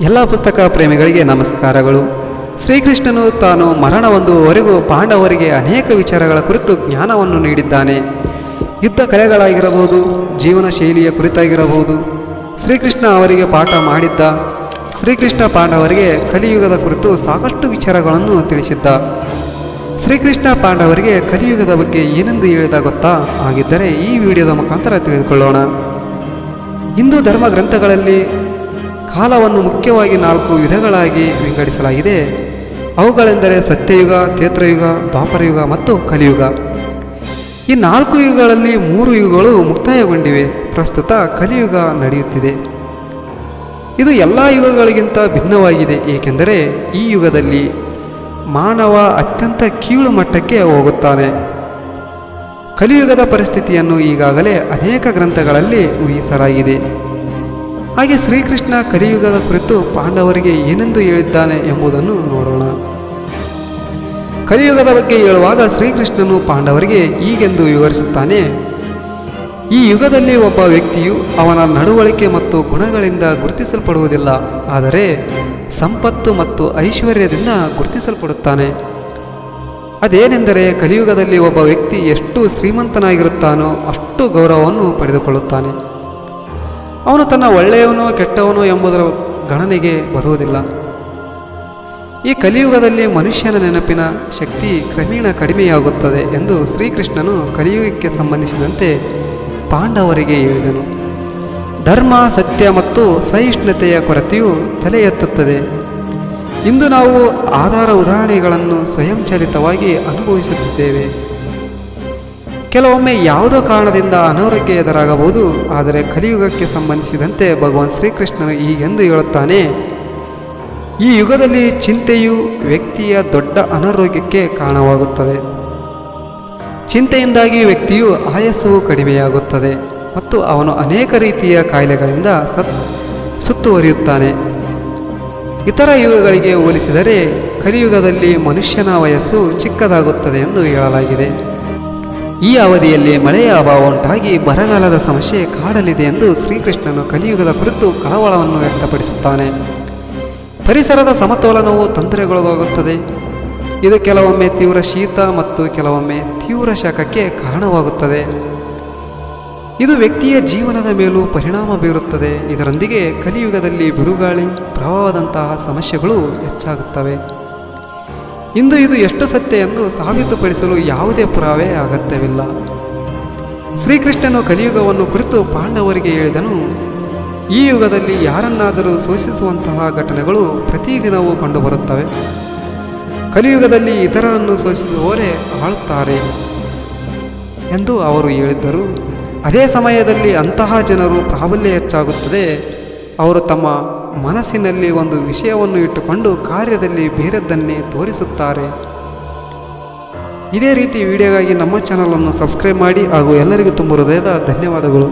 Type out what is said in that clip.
ಎಲ್ಲ ಪುಸ್ತಕ ಪ್ರೇಮಿಗಳಿಗೆ ನಮಸ್ಕಾರಗಳು. ಶ್ರೀಕೃಷ್ಣನು ತಾನು ಮರಣ ಹೊಂದುವವರೆಗೂ ಪಾಂಡವರಿಗೆ ಅನೇಕ ವಿಚಾರಗಳ ಕುರಿತು ಜ್ಞಾನವನ್ನು ನೀಡಿದ್ದಾನೆ. ಯುದ್ಧ ಕಲೆಗಳಾಗಿರಬಹುದು, ಜೀವನ ಶೈಲಿಯ ಕುರಿತಾಗಿರಬಹುದು. ಶ್ರೀಕೃಷ್ಣ ಅವರಿಗೆ ಪಾಠ ಮಾಡಿದ್ದ. ಶ್ರೀಕೃಷ್ಣ ಪಾಂಡವರಿಗೆ ಕಲಿಯುಗದ ಕುರಿತು ಸಾಕಷ್ಟು ವಿಚಾರಗಳನ್ನು ತಿಳಿಸಿದ್ದ. ಶ್ರೀಕೃಷ್ಣ ಪಾಂಡವರಿಗೆ ಕಲಿಯುಗದ ಬಗ್ಗೆ ಏನೆಂದು ಹೇಳಿದ ಗೊತ್ತಾ? ಹಾಗಿದ್ದರೆ ಈ ವಿಡಿಯೋದ ಮುಖಾಂತರ ತಿಳಿದುಕೊಳ್ಳೋಣ. ಹಿಂದೂ ಧರ್ಮ ಗ್ರಂಥಗಳಲ್ಲಿ ಕಾಲವನ್ನು ಮುಖ್ಯವಾಗಿ ನಾಲ್ಕು ವಿಧಗಳಾಗಿ ವಿಂಗಡಿಸಲಾಗಿದೆ. ಅವುಗಳೆಂದರೆ ಸತ್ಯಯುಗ ತೇತ್ರಯುಗ ದ್ವಾಪರಯುಗ ಮತ್ತು ಕಲಿಯುಗ. ಈ ನಾಲ್ಕು ಯುಗಗಳಲ್ಲಿ ಮೂರು ಯುಗಗಳು ಮುಕ್ತಾಯಗೊಂಡಿವೆ. ಪ್ರಸ್ತುತ ಕಲಿಯುಗ ನಡೆಯುತ್ತಿದೆ. ಇದು ಎಲ್ಲ ಯುಗಗಳಿಗಿಂತ ಭಿನ್ನವಾಗಿದೆ, ಏಕೆಂದರೆ ಈ ಯುಗದಲ್ಲಿ ಮಾನವ ಅತ್ಯಂತ ಕೀಳು ಮಟ್ಟಕ್ಕೆ ಹೋಗುತ್ತಾನೆ. ಕಲಿಯುಗದ ಪರಿಸ್ಥಿತಿಯನ್ನು ಈಗಾಗಲೇ ಅನೇಕ ಗ್ರಂಥಗಳಲ್ಲಿ ಊಹಿಸಲಾಗಿದೆ. ಹಾಗೆ ಶ್ರೀಕೃಷ್ಣ ಕಲಿಯುಗದ ಕುರಿತು ಪಾಂಡವರಿಗೆ ಏನೆಂದು ಹೇಳಿದ್ದಾನೆ ಎಂಬುದನ್ನು ನೋಡೋಣ. ಕಲಿಯುಗದ ಬಗ್ಗೆ ಹೇಳುವಾಗ ಶ್ರೀಕೃಷ್ಣನು ಪಾಂಡವರಿಗೆ ಹೀಗೆಂದು ವಿವರಿಸುತ್ತಾನೆ, ಈ ಯುಗದಲ್ಲಿ ಒಬ್ಬ ವ್ಯಕ್ತಿಯು ಅವನ ನಡವಳಿಕೆ ಮತ್ತು ಗುಣಗಳಿಂದ ಗುರುತಿಸಲ್ಪಡುವುದಿಲ್ಲ, ಆದರೆ ಸಂಪತ್ತು ಮತ್ತು ಐಶ್ವರ್ಯದಿಂದ ಗುರುತಿಸಲ್ಪಡುತ್ತಾನೆ. ಅದೇನೆಂದರೆ ಕಲಿಯುಗದಲ್ಲಿ ಒಬ್ಬ ವ್ಯಕ್ತಿ ಎಷ್ಟು ಶ್ರೀಮಂತನಾಗಿರುತ್ತಾನೋ ಅಷ್ಟು ಗೌರವವನ್ನು ಪಡೆದುಕೊಳ್ಳುತ್ತಾನೆ. ಅವನು ತನ್ನ ಒಳ್ಳೆಯವನೋ ಕೆಟ್ಟವನೋ ಎಂಬುದರ ಗಣನೆಗೆ ಬರುವುದಿಲ್ಲ. ಈ ಕಲಿಯುಗದಲ್ಲಿ ಮನುಷ್ಯನ ನೆನಪಿನ ಶಕ್ತಿ ಕ್ರಮೇಣ ಕಡಿಮೆಯಾಗುತ್ತದೆ ಎಂದು ಶ್ರೀಕೃಷ್ಣನು ಕಲಿಯುಗಕ್ಕೆ ಸಂಬಂಧಿಸಿದಂತೆ ಪಾಂಡವರಿಗೆ ಹೇಳಿದನು. ಧರ್ಮ, ಸತ್ಯ ಮತ್ತು ಸಹಿಷ್ಣುತೆಯ ಕೊರತೆಯು ತಲೆ ಎತ್ತುತ್ತದೆ ಇಂದು ನಾವು ಆಧಾರ ಉದಾಹರಣೆಗಳನ್ನು ಸ್ವಯಂಚಾಲಿತವಾಗಿ ಅನುಭವಿಸುತ್ತಿದ್ದೇವೆ. ಕೆಲವೊಮ್ಮೆ ಯಾವುದೋ ಕಾರಣದಿಂದ ಅನಾರೋಗ್ಯ ಎದುರಾಗಬಹುದು, ಆದರೆ ಕಲಿಯುಗಕ್ಕೆ ಸಂಬಂಧಿಸಿದಂತೆ ಭಗವಾನ್ ಶ್ರೀಕೃಷ್ಣನು ಹೀಗೆಂದು ಹೇಳುತ್ತಾನೆ. ಈ ಯುಗದಲ್ಲಿ ಚಿಂತೆಯು ವ್ಯಕ್ತಿಯ ದೊಡ್ಡ ಅನಾರೋಗ್ಯಕ್ಕೆ ಕಾರಣವಾಗುತ್ತದೆ. ಚಿಂತೆಯಿಂದಾಗಿ ವ್ಯಕ್ತಿಯು ಆಯಸ್ಸು ಕಡಿಮೆಯಾಗುತ್ತದೆ ಮತ್ತು ಅವನು ಅನೇಕ ರೀತಿಯ ಕಾಯಿಲೆಗಳಿಂದ ಸತ್, ಸುತ್ತುವರಿಯುತ್ತಾನೆ. ಇತರ ಯುಗಗಳಿಗೆ ಹೋಲಿಸಿದರೆ, ಕಲಿಯುಗದಲ್ಲಿ ಮನುಷ್ಯನ ವಯಸ್ಸು ಚಿಕ್ಕದಾಗುತ್ತದೆ ಎಂದು ಹೇಳಲಾಗಿದೆ. ಈ ಅವಧಿಯಲ್ಲಿ ಮಳೆಯ ಅಭಾವ ಉಂಟಾಗಿ ಬರಗಾಲದ ಸಮಸ್ಯೆ ಕಾಡಲಿದೆ ಎಂದು ಶ್ರೀಕೃಷ್ಣನು ಕಲಿಯುಗದ ಕುರಿತು ಕಳವಳವನ್ನು ವ್ಯಕ್ತಪಡಿಸುತ್ತಾನೆ. ಪರಿಸರದ ಸಮತೋಲನವು ತೊಂದರೆಗೊಳಗಾಗುತ್ತದೆ. ಇದು ಕೆಲವೊಮ್ಮೆ ತೀವ್ರ ಶೀತ ಮತ್ತು ಕೆಲವೊಮ್ಮೆ ತೀವ್ರ ಶಾಖಕ್ಕೆ ಕಾರಣವಾಗುತ್ತದೆ. ಇದು ವ್ಯಕ್ತಿಯ ಜೀವನದ ಮೇಲೂ ಪರಿಣಾಮ ಬೀರುತ್ತದೆ. ಇದರೊಂದಿಗೆ ಕಲಿಯುಗದಲ್ಲಿ ಬಿರುಗಾಳಿ, ಪ್ರವಾಹದಂತಹ ಸಮಸ್ಯೆಗಳು ಹೆಚ್ಚಾಗುತ್ತವೆ. ಇಂದು ಇದು ಎಷ್ಟು ಸತ್ಯ ಎಂದು ಸಾಬೀತುಪಡಿಸಲು ಯಾವುದೇ ಪುರಾವೆ ಅಗತ್ಯವಿಲ್ಲ. ಶ್ರೀಕೃಷ್ಣನು ಕಲಿಯುಗವನ್ನು ಕುರಿತು ಪಾಂಡವರಿಗೆ ಹೇಳಿದನು, ಈ ಯುಗದಲ್ಲಿ ಯಾರನ್ನಾದರೂ ಶೋಷಿಸುವಂತಹ ಘಟನೆಗಳು ಪ್ರತಿದಿನವೂ ಕಂಡುಬರುತ್ತವೆ. ಕಲಿಯುಗದಲ್ಲಿ ಇತರರನ್ನು ಶೋಷಿಸುವವರೇ ಆಳುತ್ತಾರೆ ಎಂದು ಅವರು ಹೇಳಿದ್ದರು. ಅದೇ ಸಮಯದಲ್ಲಿ ಅಂತಹ ಜನರು ಪ್ರಾಬಲ್ಯ ಹೆಚ್ಚಾಗುತ್ತದೆ. ಅವರು ತಮ್ಮ ಮನಸ್ಸಿನಲ್ಲಿ ಒಂದು ವಿಷಯವನ್ನು ಇಟ್ಟುಕೊಂಡು ಕಾರ್ಯದಲ್ಲಿ ಬೇರೆದ್ದನ್ನೇ ತೋರಿಸುತ್ತಾರೆ. ಇದೇ ರೀತಿ ವಿಡಿಯೋಗಾಗಿ ನಮ್ಮ ಚಾನಲನ್ನು ಸಬ್ಸ್ಕ್ರೈಬ್ ಮಾಡಿ ಹಾಗೂ ಎಲ್ಲರಿಗೂ ತುಂಬ ಹೃದಯದ ಧನ್ಯವಾದಗಳು.